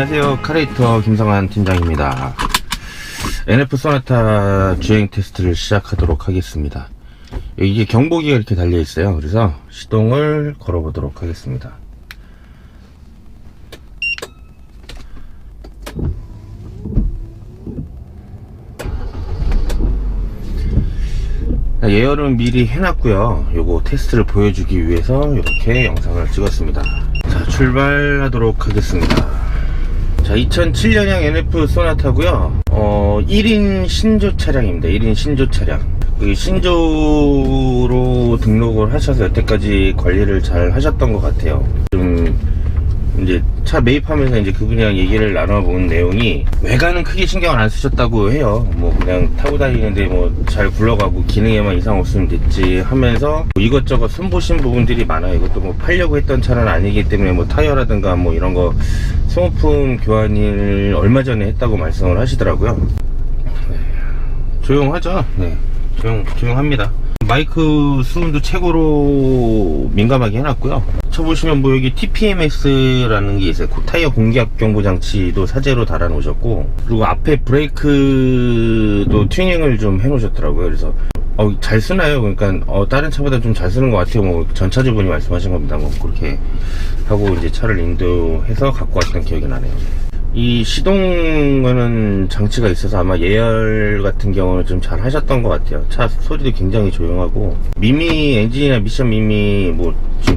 안녕하세요. 카레이터 김성환 팀장입니다. NF 소나타 주행 테스트를 시작하도록 하겠습니다. 이게 경보기가 이렇게 달려 있어요. 그래서 시동을 걸어 보도록 하겠습니다. 예열은 미리 해놨고요. 요거 테스트를 보여주기 위해서 이렇게 영상을 찍었습니다. 자, 출발하도록 하겠습니다. 자, 2007년형 NF 소나타고요. 어, 1인 신조 차량입니다. 1인 신조 차량. 그 신조로 등록을 하셔서 여태까지 관리를 잘 하셨던 것 같아요. 좀 이제 차 매입하면서 이제 그분이랑 얘기를 나눠본 내용이 외관은 크게 신경을 안 쓰셨다고 해요. 뭐 그냥 타고 다니는데 뭐 잘 굴러가고 기능에만 이상 없으면 됐지 하면서 뭐 이것저것 손보신 부분들이 많아요. 이것도 뭐 팔려고 했던 차는 아니기 때문에 뭐 타이어라든가 뭐 이런 거 소모품 교환을 얼마 전에 했다고 말씀을 하시더라고요. 네. 조용하죠? 네. 조용, 조용합니다. 마이크 수음도 최고로 민감하게 해놨고요. 쳐보시면 뭐 여기 TPMS라는 게 있어요. 그 타이어 공기압 경보 장치도 사제로 달아 놓으셨고, 그리고 앞에 브레이크도 튜닝을 좀 해 놓으셨더라고요. 그래서 어, 잘 쓰나요? 그러니까 어, 다른 차보다 좀 잘 쓰는 것 같아요. 뭐 전차주분이 말씀하신 겁니다. 뭐 그렇게 하고 이제 차를 인도해서 갖고 왔던 기억이 나네요. 이 시동하는 장치가 있어서 아마 예열 같은 경우는 좀 잘 하셨던 것 같아요. 차 소리도 굉장히 조용하고 미미 엔진이나 미션 미미 뭐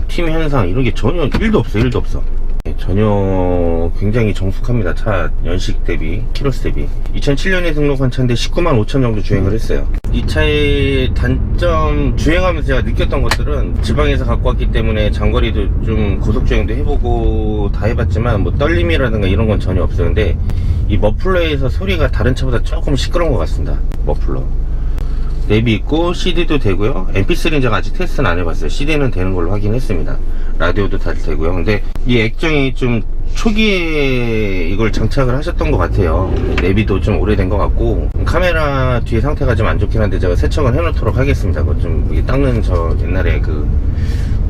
팀 현상 이런 게 전혀 1도 없어 1도 없어. 예, 전혀 굉장히 정숙합니다. 차 연식 대비, 키로수 대비. 2007년에 등록한 차인데 19만 5천 정도 주행을 했어요. 이 차의 단점, 주행하면서 제가 느꼈던 것들은 지방에서 갖고 왔기 때문에 장거리도 좀 고속주행도 해보고 다 해봤지만 뭐 떨림이라든가 이런 건 전혀. 근데 이 머플러에서 소리가 다른 차보다 조금 시끄러운 것 같습니다. 머플러. 내비 있고 CD도 되고요. MP3는 제가 아직 테스트는 안 해봤어요. CD는 되는 걸로 확인했습니다. 라디오도 다 되고요. 근데 이 액정이 좀 초기에 이걸 장착을 하셨던 것 같아요. 내비도 좀 오래된 것 같고 카메라 뒤에 상태가 좀 안 좋긴 한데 제가 세척을 해놓도록 하겠습니다. 그거 좀 닦는 저 옛날에 그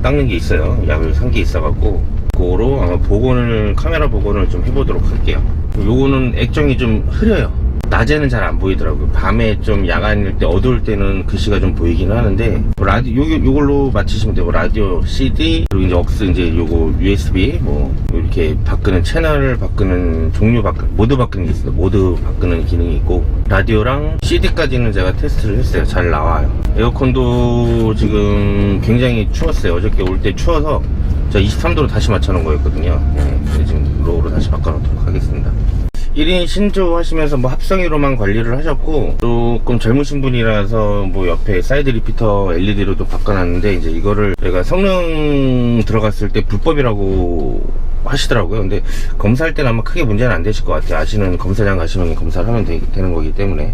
닦는 게 있어요. 약을 산 게 있어갖고 그거로 아마 복원을 카메라 복원을 좀 해보도록 할게요. 요거는 액정이 좀 흐려요. 낮에는 잘 안 보이더라고요. 밤에 좀 야간일 때 어두울 때는 글씨가 좀 보이긴 하는데 뭐 라디오 요 요걸로 맞추시면 되고 라디오 CD 그리고 이제 억스 이제 요거 USB 뭐 이렇게 바꾸는 채널을 바꾸는 종류 바꾸 모드 바꾸는 게 있어요. 모드 바꾸는 기능이 있고 라디오랑 CD까지는 제가 테스트를 했어요. 잘 나와요. 에어컨도 지금 굉장히 추웠어요. 어저께 올 때 추워서 제가 23도로 다시 맞춰놓은 거였거든요. 네, 지금 로우로 다시 바꿔놓도록 하겠습니다. 1인 신조 하시면서 뭐 합성유로만 관리를 하셨고 조금 젊으신 분이라서 뭐 옆에 사이드 리피터 LED로도 바꿔놨는데 이제 이거를 제가 성능 들어갔을 때 불법이라고 하시더라고요. 근데 검사할 때는 아마 크게 문제는 안 되실 것 같아요. 아시는 검사장 가시면 검사를 하면 되, 되는 거기 때문에.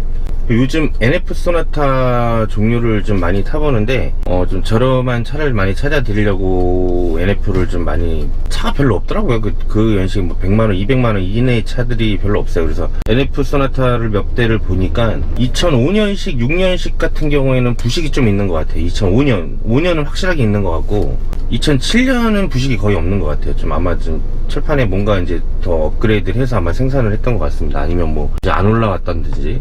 요즘 NF 소나타 종류를 좀 많이 타보는데 어 좀 저렴한 차를 많이 찾아드리려고 NF를 좀 많이 차가 별로 없더라고요. 그, 그 연식 뭐 100만원 200만원 이내의 차들이 별로 없어요. 그래서 NF 소나타를 몇 대를 보니까 2005년식 6년식 같은 경우에는 부식이 좀 있는 것 같아요. 2005년 5년은 확실하게 있는 것 같고 2007년은 부식이 거의 없는 것 같아요. 좀 아마 좀 철판에 뭔가 이제 더 업그레이드를 해서 아마 생산을 했던 것 같습니다. 아니면 뭐 이제 안 올라왔다든지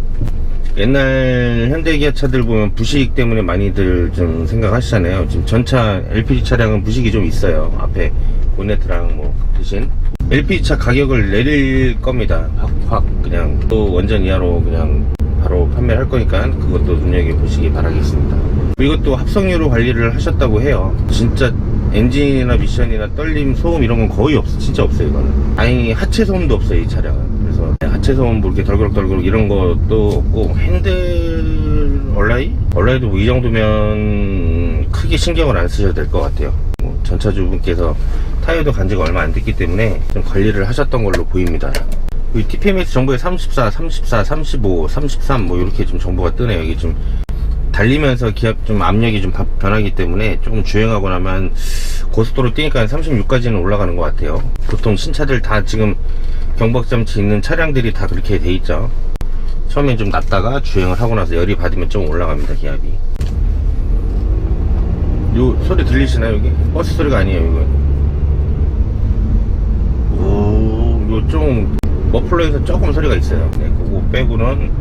옛날 현대기아 차들 보면 부식 때문에 많이들 좀 생각하시잖아요. 지금 전차 LPG 차량은 부식이 좀 있어요. 앞에 보네트랑 뭐 대신 LPG 차 가격을 내릴 겁니다. 확, 확 그냥 또 원전 이하로 그냥 바로 판매를 할 거니까 그것도 눈여겨보시기 바라겠습니다. 이것도 합성유로 관리를 하셨다고 해요. 진짜 엔진이나 미션이나 떨림, 소음 이런 건 거의 없어. 진짜 없어요, 이거는. 다행히 하체 소음도 없어요, 이 차량은. 그래서 하체 소음 뭐 이렇게 덜그럭덜그럭 이런 것도 없고 핸들 얼라이? 얼라이도 뭐 이 정도면 크게 신경을 안 쓰셔도 될 것 같아요. 뭐 전차주분께서 타이어도 간 지가 얼마 안 됐기 때문에 좀 관리를 하셨던 걸로 보입니다. 이 TPMS 정보에 34, 34, 35, 33 뭐 이렇게 좀 정보가 뜨네요. 이게 좀 달리면서 기압 좀 압력이 좀 바- 변하기 때문에 조금 주행하고 나면 고속도로 뛰니까 36까지는 올라가는 것 같아요. 보통 신차들 다 지금 경박장치 있는 차량들이 다 그렇게 돼 있죠. 처음엔 좀 낮다가 주행을 하고 나서 열이 받으면 좀 올라갑니다, 기압이. 요 소리 들리시나요, 여기? 버스 소리가 아니에요, 이거. 오, 요 좀 머플러에서 조금 소리가 있어요. 네, 그거 빼고는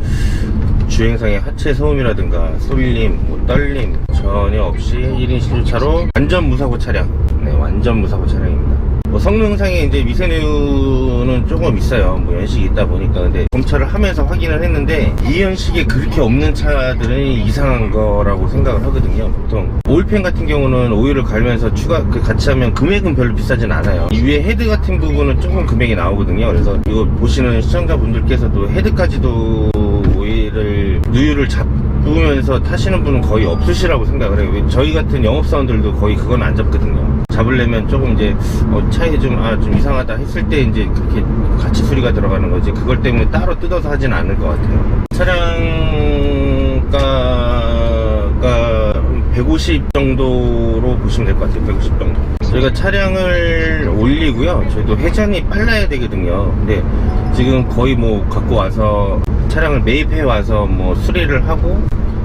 주행상의 하체 소음이라든가 쏠림, 뭐 떨림 전혀 없이 1인 신주차로 완전 무사고 차량. 네, 완전 무사고 차량입니다. 뭐 성능상에 이제 미세누는 조금 있어요. 뭐 연식이 있다 보니까. 근데 검찰을 하면서 확인을 했는데 이 연식에 그렇게 없는 차들은 이상한 거라고 생각을 하거든요. 보통 오일팬 같은 경우는 오일을 갈면서 추가 그 같이 하면 금액은 별로 비싸진 않아요. 이 위에 헤드 같은 부분은 조금 금액이 나오거든요. 그래서 이거 보시는 시청자분들께서도 헤드까지도 오일을 누유를 잡으면서 타시는 분은 거의 없으시라고 생각을 해요. 왜 저희 같은 영업사원들도 거의 그건 안 잡거든요. 잡으려면 조금 이제 어, 차에 좀, 아, 좀 이상하다 했을 때 이제 그렇게 같이 수리가 들어가는 거지. 그걸 때문에 따로 뜯어서 하진 않을 것 같아요. 차량가가 150 정도로 보시면 될 것 같아요. 150 정도. 저희가 차량을 올리고요. 저희도 회전이 빨라야 되거든요. 근데 지금 거의 뭐 갖고 와서 차량을 매입해 와서 뭐 수리를 하고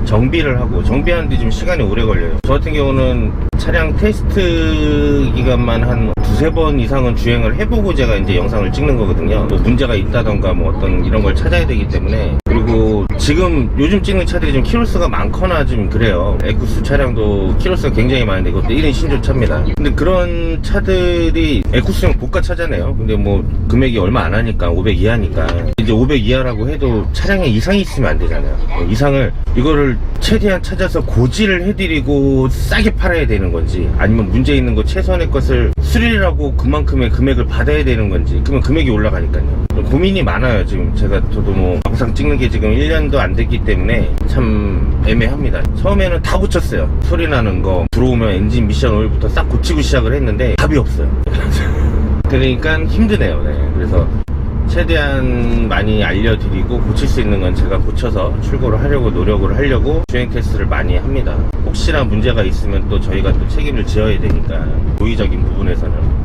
정비를 하고 정비하는데 좀 시간이 오래 걸려요. 저 같은 경우는 차량 테스트 기간만 한 두세 번 이상은 주행을 해보고 제가 이제 영상을 찍는 거거든요. 뭐 문제가 있다던가 뭐 어떤 이런 걸 찾아야 되기 때문에 그리고 지금 요즘 찍는 차들이 좀 키로수가 많거나 좀 그래요. 에쿠스 차량도 키로수가 굉장히 많은데 이것도 1인 신조 차입니다. 근데 그런 차들이 에쿠스용 고가 차잖아요. 근데 뭐 금액이 얼마 안 하니까 500 이하니까 이제 500 이하라고 해도 차량에 이상이 있으면 안 되잖아요. 뭐 이상을 이거를 최대한 찾아서 고지를 해드리고 싸게 팔아야 되는 건지 아니면 문제 있는 거 최선의 것을 수리를 하고 그만큼의 금액을 받아야 되는 건지 그러면 금액이 올라가니까요. 좀 고민이 많아요. 지금 제가 저도 뭐 영상 찍는 게 지금 1년도 안 됐기 때문에 참 애매합니다. 처음에는 다 고쳤어요. 소리 나는 거 들어오면 엔진 미션 오일부터 싹 고치고 시작을 했는데 답이 없어요. 그러니까 힘드네요. 네. 그래서 최대한 많이 알려드리고 고칠 수 있는 건 제가 고쳐서 출고를 하려고 노력을 하려고 주행 테스트를 많이 합니다. 혹시나 문제가 있으면 또 저희가 또 책임을 지어야 되니까 도의적인 부분에서는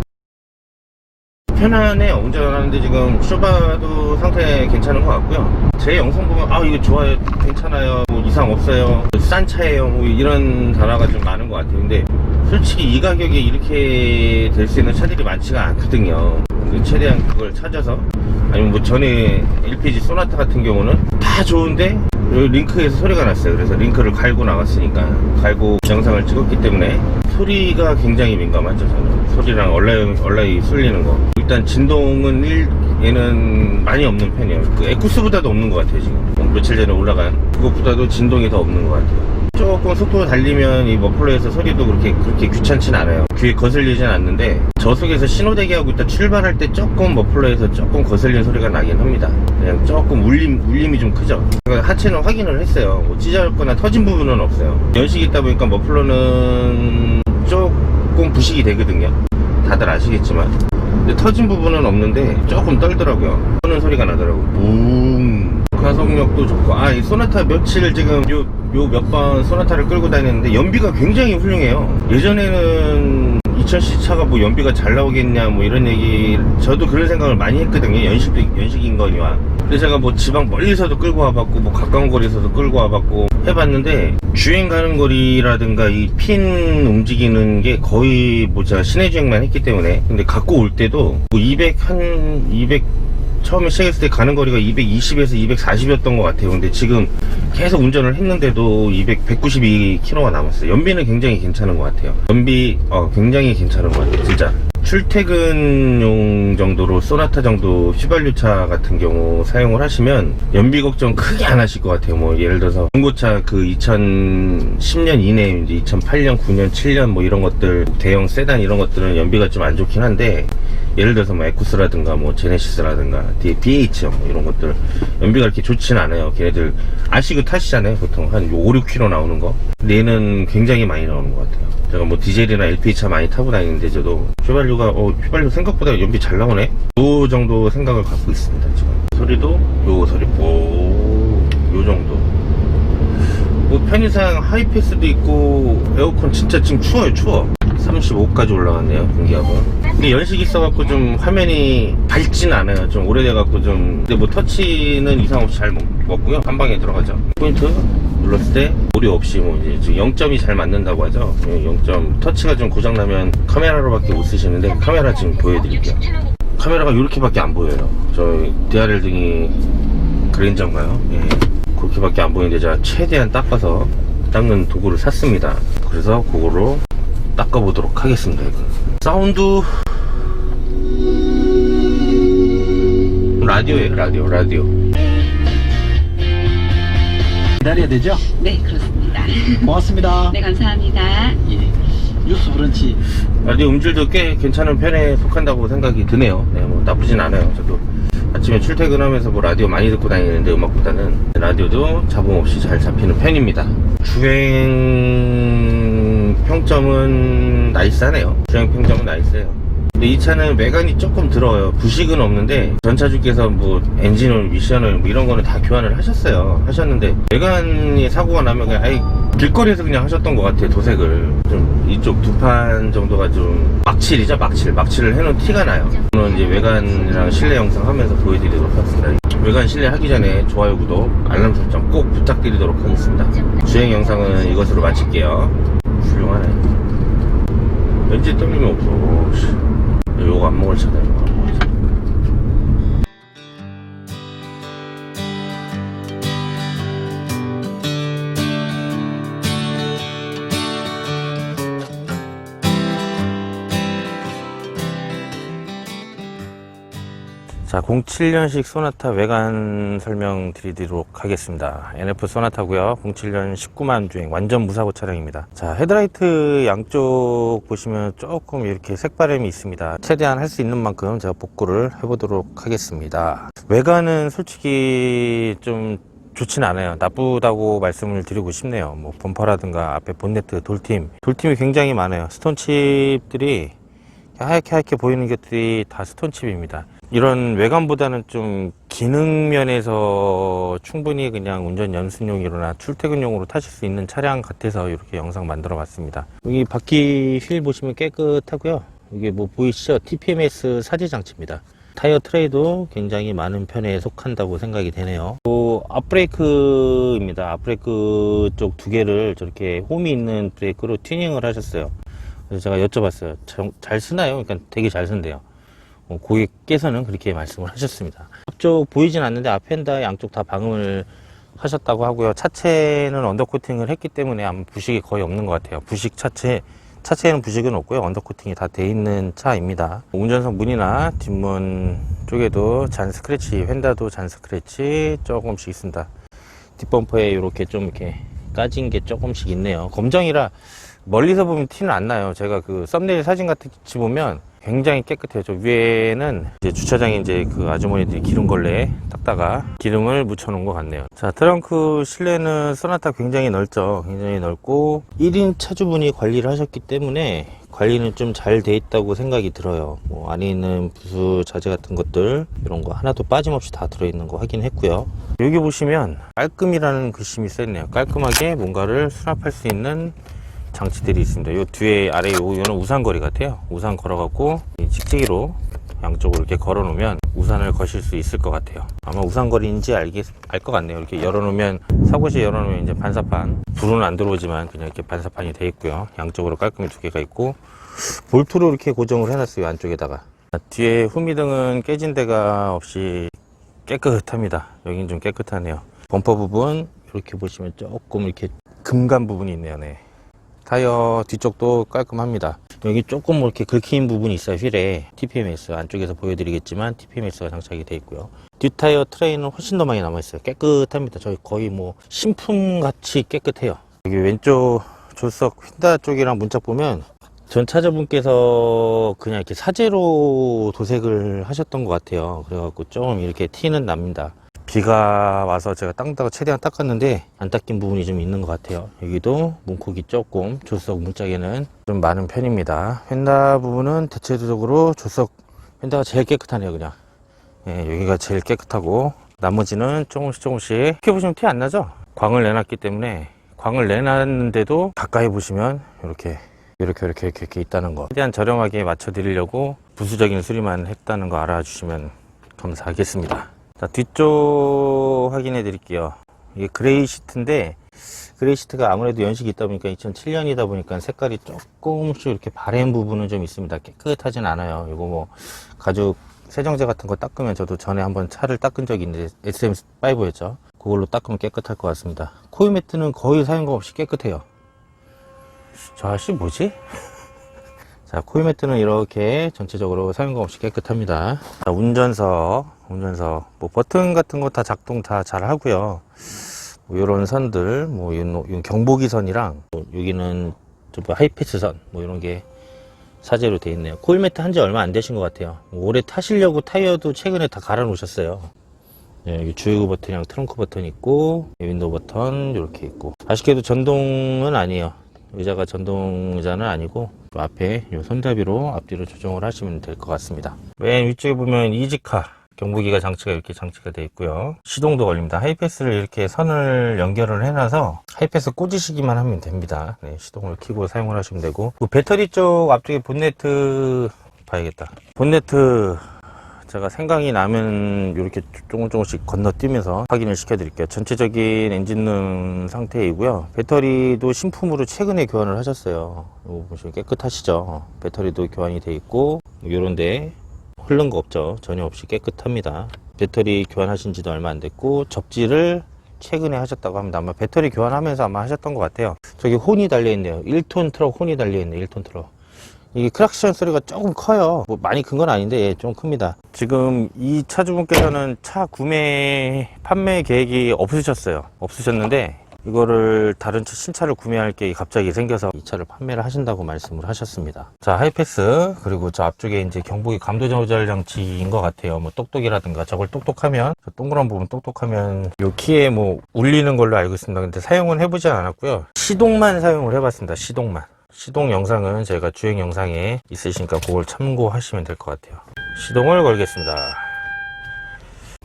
편안해요. 운전하는데 지금 쇼바도 상태 괜찮은 것 같고요. 제 영상 보면 아 이거 좋아요, 괜찮아요, 뭐 이상 없어요, 싼 차예요, 뭐 이런 단어가 좀 많은 것 같아요. 근데 솔직히 이 가격에 이렇게 될 수 있는 차들이 많지가 않거든요. 최대한 그걸 찾아서 아니면 뭐 전에 LPG 소나타 같은 경우는 다 좋은데 여기 링크에서 소리가 났어요. 그래서 링크를 갈고 나갔으니까 갈고 영상을 찍었기 때문에 소리가 굉장히 민감하죠. 저는 소리랑 얼라이 얼라이 쏠리는 거. 일단 진동은 일, 얘는 많이 없는 편이에요. 그 에쿠스보다도 없는 것 같아요 지금. 며칠 전에 올라간 그것보다도 진동이 더 없는 것 같아요. 조금 속도 달리면 이 머플러에서 소리도 그렇게 그렇게 귀찮진 않아요. 귀에 거슬리진 않는데 저속에서 신호 대기 하고 있다 출발할 때 조금 머플러에서 조금 거슬리는 소리가 나긴 합니다. 그냥 조금 울림 울림이 좀 크죠. 제가 하체는 확인을 했어요. 뭐 찢어졌거나 터진 부분은 없어요. 연식이 있다 보니까 머플러는 조금 부식이 되거든요. 다들 아시겠지만. 터진 부분은 없는데 조금 떨더라고요. 떠는 소리가 나더라고. 뭉. 가속력도 좋고 아 이 소나타 며칠 지금 요 요 몇 번 소나타를 끌고 다녔는데 연비가 굉장히 훌륭해요 예전에는 2000cc 차가 뭐 연비가 잘 나오겠냐 뭐 이런 얘기 저도 그런 생각을 많이 했거든요 연식도 연식인 거니와 근데 제가 뭐 지방 멀리서도 끌고 와봤고 뭐 가까운 거리에서도 끌고 와봤고 해봤는데 주행 가는 거리라든가 이 핀 움직이는 게 거의 뭐 제가 시내 주행만 했기 때문에 근데 갖고 올 때도 뭐 200 한 200 처음에 시작했을 때 가는 거리가 220에서 240이었던 것 같아요. 근데 지금 계속 운전을 했는데도 200, 192km가 남았어요. 연비는 굉장히 괜찮은 것 같아요. 연비, 어, 굉장히 괜찮은 것 같아요. 진짜. 출퇴근용 정도로 소나타 정도 휘발유차 같은 경우 사용을 하시면 연비 걱정 크게 안 하실 것 같아요. 뭐 예를 들어서 중고차 그 2010년 이내 이제 2008년, 9년, 7년 뭐 이런 것들 대형 세단 이런 것들은 연비가 좀 안 좋긴 한데 예를 들어서 뭐 에쿠스라든가 뭐 제네시스라든가 뒤에 BH 뭐 이런 것들 연비가 이렇게 좋지는 않아요. 걔네들 아시고 타시잖아요. 보통 한 5, 6km 나오는 거. 얘는 굉장히 많이 나오는 것 같아요. 제가 뭐 디젤이나 LPG 차 많이 타고 다니는데 저도 휘발유가 어 휘발유 생각보다 연비 잘 나오네. 요 정도 생각을 갖고 있습니다. 지금 소리도 요 소리 뭐요 정도. 뭐 편의상 하이패스도 있고 에어컨 진짜 지금 추워요 추워 35까지 올라갔네요 공기압은 근데 연식이 있어갖고 좀 화면이 밝진 않아요 좀 오래돼갖고 좀 근데 뭐 터치는 이상 없이 잘 먹, 먹고요 한 방에 들어가죠 포인트 눌렀을 때 오류 없이 뭐 이제 지금 0점이 잘 맞는다고 하죠 0점 터치가 좀 고장나면 카메라로밖에 못 쓰시는데 카메라 지금 보여드릴게요 카메라가 이렇게밖에 안 보여요. 저 DRL 등이 그랜저인가요? 예. 그렇게밖에 안 보이는데 제가 최대한 닦아서 닦는 도구를 샀습니다. 그래서 그거로 닦아보도록 하겠습니다. 이거. 사운드 라디오예요, 라디오, 라디오. 기다려야 되죠? 네, 그렇습니다. 고맙습니다. 네, 감사합니다. 예. 뉴스 브런치 라디오 음질도 꽤 괜찮은 편에 속한다고 생각이 드네요. 네, 뭐 나쁘진 않아요. 저도 아침에 출퇴근하면서 뭐 라디오 많이 듣고 다니는데 음악보다는 라디오도 잡음 없이 잘 잡히는 편입니다. 주행 평점은 나이스하네요. 주행 평점은 나이스해요. 근데 이 차는 외관이 조금 들어요. 부식은 없는데 전차주께서 뭐 엔진을 미션을 뭐 이런 거는 다 교환을 하셨어요. 하셨는데 외관이 사고가 나면 그냥 아예 길거리에서 그냥 하셨던 것 같아요. 도색을 좀 이쪽 두 판 정도가 좀 막칠이죠. 막칠 막칠을 해놓은 티가 나요. 오늘 이제 외관이랑 실내 영상 하면서 보여드리도록 하겠습니다. 외관 실내 하기 전에 좋아요 구독 알람 설정 꼭 부탁드리도록 하겠습니다. 주행 영상은 이것으로 마칠게요. 훌륭하네. 왠지 떨림이 없어. 요거 안 먹을 차다 이거. 자, 07년식 소나타 외관 설명 드리도록 하겠습니다. NF 소나타고요. 07년 19만 주행 완전 무사고 차량입니다. 자, 헤드라이트 양쪽 보시면 조금 이렇게 색바람이 있습니다. 최대한 할 수 있는 만큼 제가 복구를 해보도록 하겠습니다. 외관은 솔직히 좀 좋진 않아요. 나쁘다고 말씀을 드리고 싶네요. 뭐 범퍼라든가 앞에 본네트, 돌팀, 돌팀이 굉장히 많아요. 스톤칩들이 하얗게 하얗게 보이는 것들이 다 스톤칩입니다. 이런 외관보다는 좀 기능 면에서 충분히 그냥 운전 연습용이로나 출퇴근용으로 타실 수 있는 차량 같아서 이렇게 영상 만들어 봤습니다. 여기 바퀴 휠 보시면 깨끗하고요. 이게 뭐 보이시죠? TPMS 사지 장치입니다. 타이어 트레이도 굉장히 많은 편에 속한다고 생각이 되네요. 또 앞브레이크입니다. 앞브레이크 쪽 두 개를 저렇게 홈이 있는 브레이크로 튜닝을 하셨어요. 그래서 제가 여쭤봤어요. 정- 잘 쓰나요? 그러니까 되게 잘 쓴대요. 어, 고객께서는 그렇게 말씀을 하셨습니다. 앞쪽 보이진 않는데 앞엔다 양쪽 다 방음을 하셨다고 하고요. 차체는 언더코팅을 했기 때문에 아마 부식이 거의 없는 것 같아요. 부식 차체, 차체에는 부식은 없고요. 언더코팅이 다 돼 있는 차입니다. 운전석 문이나 뒷문 쪽에도 잔 스크래치, 휀다도 잔 스크래치 조금씩 있습니다. 뒷범퍼에 이렇게 좀 이렇게 까진 게 조금씩 있네요. 검정이라 멀리서 보면 티는 안 나요. 제가 그 썸네일 사진 같이 보면 굉장히 깨끗해요. 저 위에는 이제 주차장에 이제 그 아주머니들이 기름 걸레 닦다가 기름을 묻혀 놓은 것 같네요. 자, 트렁크 실내는 소나타 굉장히 넓죠. 굉장히 넓고 1인 차주분이 관리를 하셨기 때문에 관리는 좀 잘 돼 있다고 생각이 들어요. 뭐 안에 있는 부수 자재 같은 것들 이런 거 하나도 빠짐없이 다 들어 있는 거 확인했고요. 여기 보시면 깔끔이라는 글씨이 써 있네요. 깔끔하게 뭔가를 수납할 수 있는 장치들이 있습니다. 요 뒤에 아래 요 요는 우산거리 같아요. 우산 걸어갖고 이 직지기로 양쪽으로 이렇게 걸어 놓으면 우산을 거실 수 있을 것 같아요. 아마 우산거리인지 알겠 알것 같네요. 이렇게 열어 놓으면 사고시 열어 놓으면 이제 반사판 불은 안 들어오지만 그냥 이렇게 반사판이 돼 있고요. 양쪽으로 깔끔히 두 개가 있고 볼트로 이렇게 고정을 해놨어요. 안쪽에다가 자, 뒤에 후미등은 깨진 데가 없이 깨끗합니다. 여긴 좀 깨끗하네요. 범퍼 부분 이렇게 보시면 조금 이렇게 금간 부분이 있네요. 네. 타이어 뒤쪽도 깔끔합니다. 여기 조금 뭐 이렇게 긁힌 부분이 있어요. 휠에 TPMS 안쪽에서 보여드리겠지만 TPMS가 장착이 되어 있고요. 뒷타이어 트레이는 훨씬 더 많이 남아 있어요. 깨끗합니다. 저희 거의 뭐 신품 같이 깨끗해요. 여기 왼쪽 조석 휀다 쪽이랑 문짝 보면 전 차주분께서 그냥 이렇게 사제로 도색을 하셨던 것 같아요. 그래갖고 좀 이렇게 티는 납니다. 비가 와서 제가 땅다가 최대한 닦았는데 안 닦인 부분이 좀 있는 것 같아요. 여기도 문콕이 조금 조수석 문짝에는 좀 많은 편입니다. 휀다 부분은 대체적으로 조수석 휀다가 제일 깨끗하네요, 그냥. 예, 여기가 제일 깨끗하고 나머지는 조금씩 조금씩 이렇게 보시면 티 안 나죠? 광을 내놨기 때문에 광을 내놨는데도 가까이 보시면 이렇게 이렇게 이렇게 이렇게, 이렇게 있다는 거 최대한 저렴하게 맞춰 드리려고 부수적인 수리만 했다는 거 알아주시면 감사하겠습니다 자 뒤쪽 확인해 드릴게요 이게 그레이 시트인데 그레이 시트가 아무래도 연식이 있다 보니까 2007년이다 보니까 색깔이 조금씩 이렇게 바랜 부분은 좀 있습니다 깨끗하진 않아요 이거 뭐 가죽 세정제 같은 거 닦으면 저도 전에 한번 차를 닦은 적이 있는데 SM5였죠. 그걸로 닦으면 깨끗할 것 같습니다. 코일 매트는 거의 사용감 없이 깨끗해요. 저 아저씨 뭐지? 자, 코일 매트는 이렇게 전체적으로 사용감 없이 깨끗합니다. 자, 운전석, 운전석, 뭐 버튼 같은 거 다 작동 다 잘 하고요. 뭐 이런 선들, 뭐 이런, 경보기 선이랑 뭐 여기는 좀 하이패스 선, 뭐 이런 게 사제로 돼 있네요. 코일 매트 한 지 얼마 안 되신 것 같아요. 올해 타시려고 타이어도 최근에 다 갈아 놓으셨어요. 네, 여기 주유구 버튼이랑 트렁크 버튼 있고 윈도우 버튼 이렇게 있고 아쉽게도 전동은 아니에요. 의자가 전동 의자는 아니고 요 앞에 요 손잡이로 앞뒤로 조정을 하시면 될 것 같습니다. 맨 위쪽에 보면 이지카 경보기가 장치가 이렇게 장치가 되어 있고요. 시동도 걸립니다. 하이패스를 이렇게 선을 연결을 해놔서 하이패스 꽂으시기만 하면 됩니다. 네, 시동을 켜고 사용을 하시면 되고 그 배터리 쪽 앞쪽에 본네트 봐야겠다. 본네트 제가 생각이 나면 이렇게 조금 조금씩 건너뛰면서 확인을 시켜드릴게요. 전체적인 엔진룸 상태이고요. 배터리도 신품으로 최근에 교환을 하셨어요. 이거 보시면 깨끗하시죠? 배터리도 교환이 돼 있고 이런데 흐른 거 없죠. 전혀 없이 깨끗합니다. 배터리 교환하신 지도 얼마 안 됐고 접지를 최근에 하셨다고 합니다. 아마 배터리 교환하면서 아마 하셨던 것 같아요. 저기 혼이 달려있네요. 1톤 트럭 혼이 달려있네요. 1톤 트럭. 이게 크락션 소리가 조금 커요. 뭐 많이 큰 건 아닌데 예, 좀 큽니다. 지금 이 차주분께서는 차 구매 판매 계획이 없으셨어요. 없으셨는데 이거를 다른 차 신차를 구매할 게 갑자기 생겨서 이 차를 판매를 하신다고 말씀을 하셨습니다. 자 하이패스 그리고 저 앞쪽에 이제 경보기 감도 조절 장치인 것 같아요. 뭐 똑똑이라든가 저걸 똑똑하면 저 동그란 부분 똑똑하면 요 키에 뭐 울리는 걸로 알고 있습니다. 근데 사용은 해보지 않았고요. 시동만 사용을 해봤습니다. 시동만. 시동 영상은 저희가 주행 영상에 있으시니까 그걸 참고하시면 될 것 같아요. 시동을 걸겠습니다.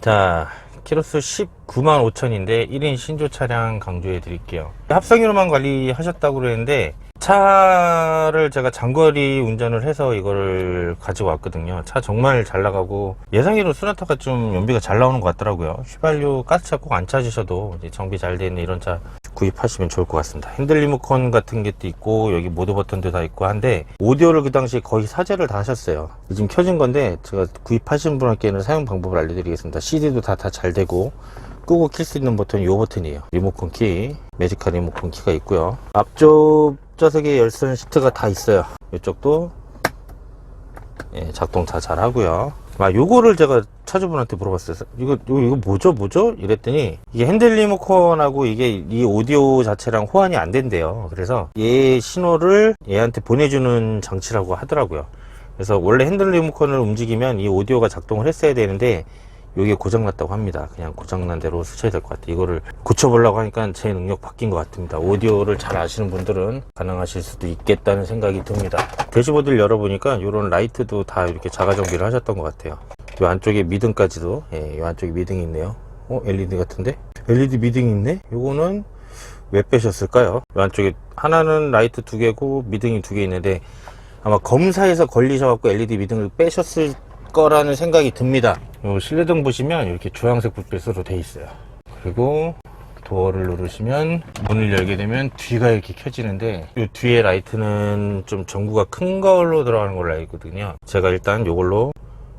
자, 키로수 19만 5천인데 1인 신조 차량 강조해 드릴게요. 합성유로만 관리하셨다고 그랬는데 차를 제가 장거리 운전을 해서 이거를 가지고 왔거든요. 차 정말 잘 나가고 예상외로 소나타가 좀 연비가 잘 나오는 것 같더라고요. 휘발유 가스차 꼭 안 찾으셔도 정비 잘돼 있는 이런 차 구입하시면 좋을 것 같습니다. 핸들 리모컨 같은 것도 있고 여기 모드 버튼도 다 있고 한데 오디오를 그 당시에 거의 사제를 다 하셨어요. 지금 켜진 건데 제가 구입하신 분께는 사용 방법을 알려드리겠습니다. CD도 다 다 잘 되고 끄고 킬 수 있는 버튼이 이 버튼이에요. 리모컨 키, 매직카 리모컨 키가 있고요. 앞쪽 좌석에 열선 시트가 다 있어요. 이쪽도 예, 작동 다 잘 하고요. 아, 요거를 제가 차주분한테 물어봤어요. 이거, 이거, 뭐죠? 뭐죠? 이랬더니, 이게 핸들 리모컨하고 이게 이 오디오 자체랑 호환이 안 된대요. 그래서 얘 신호를 얘한테 보내주는 장치라고 하더라고요. 그래서 원래 핸들 리모컨을 움직이면 이 오디오가 작동을 했어야 되는데, 이게 고장났다고 합니다. 그냥 고장난 대로 쓰셔야 될 것 같아요. 이거를 고쳐보려고 하니까 제 능력 바뀐 것 같습니다. 오디오를 잘 아시는 분들은 가능하실 수도 있겠다는 생각이 듭니다. 대시보드를 열어보니까 이런 라이트도 다 이렇게 자가 정비를 하셨던 것 같아요. 이 안쪽에 미등까지도, 예, 이 안쪽에 미등이 있네요. 어, LED 같은데? LED 미등이 있네? 요거는 왜 빼셨을까요? 이 안쪽에 하나는 라이트 두 개고 미등이 두 개 있는데 아마 검사에서 걸리셔갖고 LED 미등을 빼셨을 거라는 생각이 듭니다. 요 실내등 보시면 이렇게 주황색 불빛으로 돼 있어요. 그리고 도어를 누르시면 문을 열게 되면 뒤가 이렇게 켜지는데 이 뒤에 라이트는 좀 전구가 큰 걸로 들어가는 걸로 알고 있거든요. 제가 일단 이걸로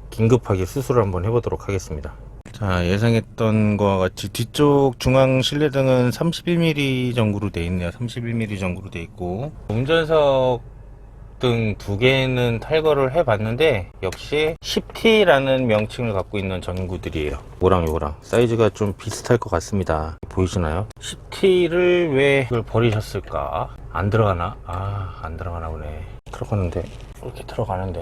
긴급하게 수술을 한번 해보도록 하겠습니다. 자 예상했던 것과 같이 뒤쪽 중앙 실내등은 31mm 전구로 돼 있네요 31mm 전구로 돼 있고 운전석 등 두 개는 탈거를 해봤는데 역시 10T라는 명칭을 갖고 있는 전구들이에요 요거랑 요거랑 사이즈가 좀 비슷할 것 같습니다 보이시나요? 10T를 왜 이걸 버리셨을까? 안 들어가나? 아 안 들어가나 보네 들어가는데 이렇게 들어가는데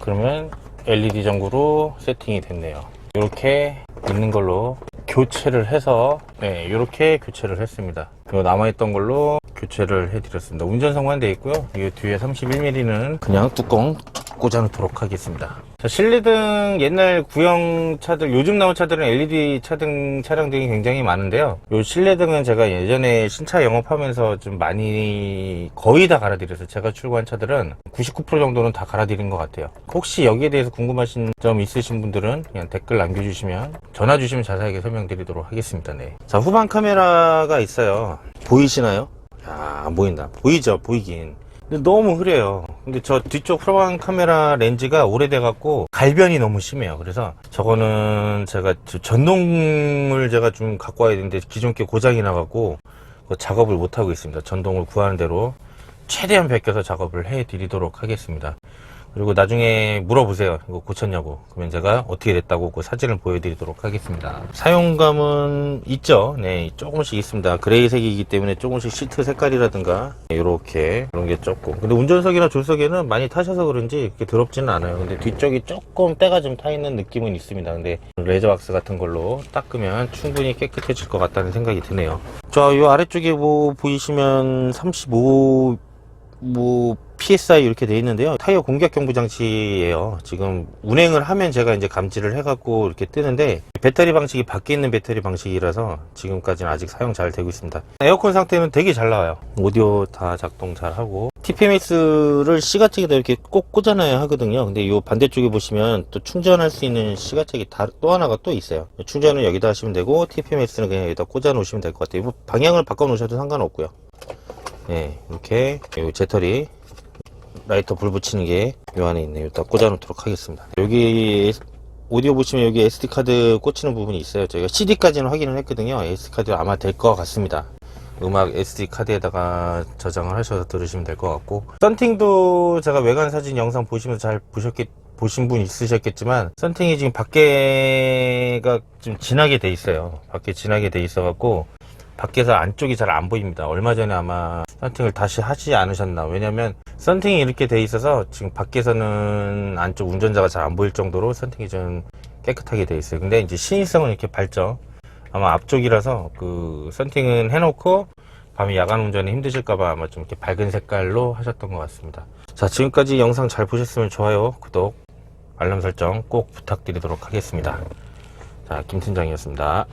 그러면 LED 전구로 세팅이 됐네요. 이렇게 있는 걸로 교체를 해서 네 이렇게 교체를 했습니다. 요 남아있던 걸로 교체를 해드렸습니다. 운전석만 돼 있고요. 이 뒤에 31mm는 그냥 뚜껑 꽂아 놓도록 하겠습니다. 자, 실내등 옛날 구형 차들 요즘 나온 차들은 LED 차등 차량들이 굉장히 많은데요. 요 실내등은 제가 예전에 신차 영업하면서 좀 많이 거의 다 갈아드려서 제가 출고한 차들은 99% 정도는 다 갈아드린 것 같아요. 혹시 여기에 대해서 궁금하신 점 있으신 분들은 그냥 댓글 남겨주시면 전화 주시면 자세하게 설명드리도록 하겠습니다. 네. 자 후방 카메라가 있어요. 보이시나요? 야, 안 보인다. 보이죠? 보이긴. 근데 너무 흐려요. 근데 저 뒤쪽 후방 카메라 렌즈가 오래돼갖고 갈변이 너무 심해요. 그래서 저거는 제가 저 전동을 제가 좀 갖고 와야 되는데 기존 게 고장이 나갖고 그 작업을 못 하고 있습니다. 전동을 구하는 대로 최대한 베껴서 작업을 해 드리도록 하겠습니다. 그리고 나중에 물어보세요. 이거 고쳤냐고. 그러면 제가 어떻게 됐다고 그 사진을 보여드리도록 하겠습니다. 사용감은 있죠. 네, 조금씩 있습니다. 그레이색이기 때문에 조금씩 시트 색깔이라든가 이렇게 그런 게 조금. 근데 운전석이나 조석에는 많이 타셔서 그런지 이렇게 더럽지는 않아요. 근데 뒤쪽이 조금 때가 좀 타 있는 느낌은 있습니다. 근데 레저 왁스 같은 걸로 닦으면 충분히 깨끗해질 것 같다는 생각이 드네요. 자, 이 아래쪽에 뭐 보이시면 35뭐 PSI 이렇게 돼 있는데요. 타이어 공격 경보 장치예요. 지금 운행을 하면 제가 이제 감지를 해갖고 이렇게 뜨는데 배터리 방식이 밖에 있는 배터리 방식이라서 지금까지는 아직 사용 잘 되고 있습니다. 에어컨 상태는 되게 잘 나와요. 오디오 다 작동 잘 하고 TPMS를 시가책에다 이렇게 꼭 꽂아놔야 하거든요. 근데 이 반대쪽에 보시면 또 충전할 수 있는 시가책이 다, 또 하나가 또 있어요. 충전은 여기다 하시면 되고 TPMS는 그냥 여기다 꽂아 놓으시면 될 것 같아요. 뭐 방향을 바꿔 놓으셔도 상관없고요. 네, 이렇게 요 제터리 라이터 불 붙이는 게 요 안에 있네요. 일단 꽂아 놓도록 하겠습니다. 여기 오디오 보시면 여기 SD카드 꽂히는 부분이 있어요. 저희가 CD까지는 확인을 했거든요. SD카드 아마 될 것 같습니다. 음악 SD카드에다가 저장을 하셔서 들으시면 될 것 같고 썬팅도 제가 외관 사진 영상 보시면서 잘 보셨겠 보신 분 있으셨겠지만 썬팅이 지금 밖에가 좀 진하게 돼 있어요. 밖에 진하게 돼 있어 갖고 밖에서 안쪽이 잘 안 보입니다. 얼마 전에 아마 썬팅을 다시 하지 않으셨나. 왜냐면 썬팅이 이렇게 돼 있어서 지금 밖에서는 안쪽 운전자가 잘 안 보일 정도로 썬팅이 좀 깨끗하게 돼 있어요. 근데 이제 신의성은 이렇게 밝죠. 아마 앞쪽이라서 그 썬팅은 해놓고 밤에 야간 운전에 힘드실까봐 아마 좀 이렇게 밝은 색깔로 하셨던 것 같습니다. 자, 지금까지 영상 잘 보셨으면 좋아요, 구독, 알람 설정 꼭 부탁드리도록 하겠습니다. 자, 김 팀장이었습니다.